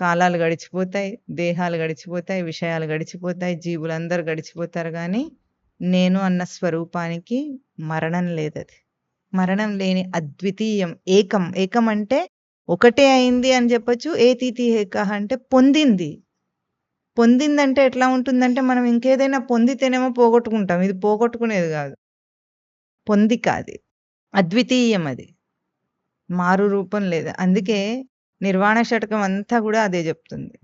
కాలాలు గడిచిపోతాయి దేహాలు గడిచిపోతాయి విషయాలు గడిచిపోతాయి జీవులందరూ గడిచిపోతారు కానీ నేను అన్న స్వరూపానికి మరణం లేదది. మరణం లేని అద్వితీయం ఏకం. ఏకం అంటే ఒకటే అయింది అని చెప్పొచ్చు ఏతీతి ఏక అంటే పొందింది. పొందిందంటే ఎట్లా ఉంటుందంటే మనం ఇంకేదైనా పొందితేనేమో పోగొట్టుకుంటాం. ఇది పోగొట్టుకునేది కాదు. పొందిక అది అద్వితీయం అది. మారు రూపం లేదు. అందుకే నిర్వాణ షటకం అంతా కూడా అదే చెప్తుంది.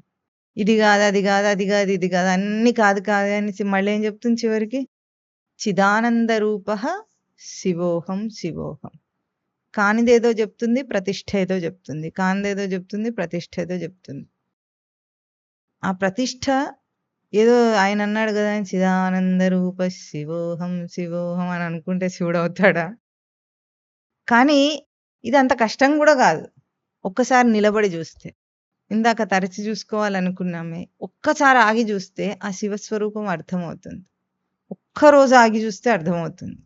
ఇది కాదు అది కాదు అది కాదు ఇది కాదు అన్ని కాదు కాదు అని మళ్ళీ ఏం చెప్తుంది చివరికి? చిదానంద రూప శివోహం శివోహం. కానిదేదో చెప్తుంది ప్రతిష్ఠ ఏదో చెప్తుంది. కానిదేదో చెప్తుంది ప్రతిష్ట ఏదో చెప్తుంది. ఆ ప్రతిష్ట ఏదో ఆయన అన్నాడు కదా చిదానంద రూప శివోహం శివోహం అని అనుకుంటే శివుడు అవుతాడా? కానీ ఇది అంత కష్టం కూడా కాదు. ఒక్కసారి నిలబడి చూస్తే ఇందాక తరచి చూసుకోవాలనుకున్నామే ఒక్కసారి ఆగి చూస్తే ఆ శివస్వరూపం అర్థమవుతుంది. ఒక్కరోజు ఆగి చూస్తే అర్థమవుతుంది.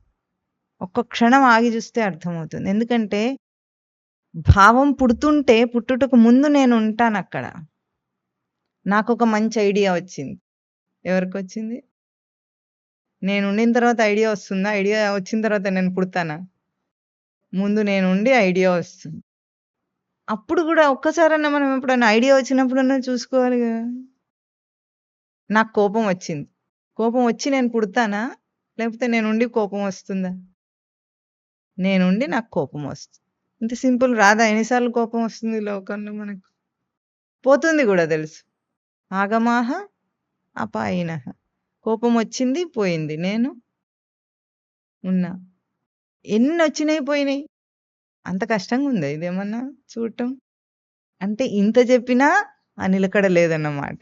ఒక్క క్షణం ఆగి చూస్తే అర్థమవుతుంది. ఎందుకంటే భావం పుడుతుంటే పుట్టుటకు ముందు నేను ఉంటాను అక్కడ. నాకు ఒక మంచి ఐడియా వచ్చింది. ఎవరికి వచ్చింది? నేను ఉండిన తర్వాత ఐడియా వస్తుందా? ఐడియా వచ్చిన తర్వాత నేను పుడతానా? ముందు నేను ఉండి ఐడియా వస్తుంది. అప్పుడు కూడా ఒక్కసారన్నా మనం ఎప్పుడైనా ఐడియా వచ్చినప్పుడన్నా చూసుకోవాలి కదా. నాకు కోపం వచ్చింది. కోపం వచ్చి నేను పుడతానా? లేకపోతే నేనుండి కోపం వస్తుందా? నేనుండి నాకు కోపం వస్తుంది ఇంత సింపుల్ రాదా? ఎన్నిసార్లు కోపం వస్తుంది ఈ లోకంలో మనకు? పోతుంది కూడా తెలుసు. ఆగమాహ అపాయిన. కోపం వచ్చింది పోయింది. నేను ఉన్నా. ఎన్ని వచ్చినాయి పోయినాయి? అంత కష్టంగా ఉందా ఇదేమన్నా చూడటం? అంటే ఇంత చెప్పినా ఆ నిలకడ లేదన్నమాట.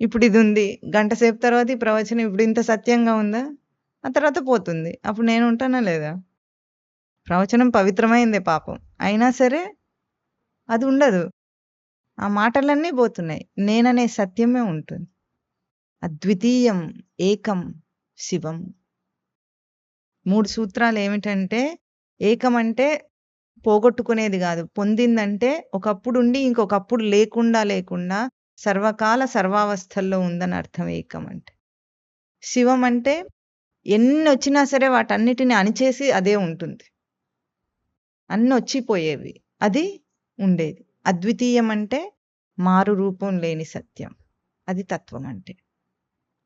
ఇప్పుడు ఇది ఉంది గంట సేపు తర్వాత ఈ ప్రవచనం ఇప్పుడు ఇంత సత్యంగా ఉందా? ఆ తర్వాత పోతుంది. అప్పుడు నేను ఉంటానా లేదా? ప్రవచనం పవిత్రమైందే పాపం. అయినా సరే అది ఉండదు ఆ మాటలన్నీ పోతున్నాయి. నేననే సత్యమే ఉంటుంది. అద్వితీయం ఏకం శివం. మూడు సూత్రాలు ఏకమంటే పోగొట్టుకునేది కాదు. పొందిందంటే ఒకప్పుడు ఉండి ఇంకొకప్పుడు లేకుండా లేకుండా సర్వకాల సర్వావస్థల్లో ఉందని అర్థం ఏకం అంటే శివం అంటే ఎన్ని వచ్చినా సరే వాటన్నిటిని అణిచేసి అదే ఉంటుంది. అన్ని వచ్చిపోయేవి అది ఉండేది. అద్వితీయం అంటే మారు రూపం లేని సత్యం. అది తత్వం అంటే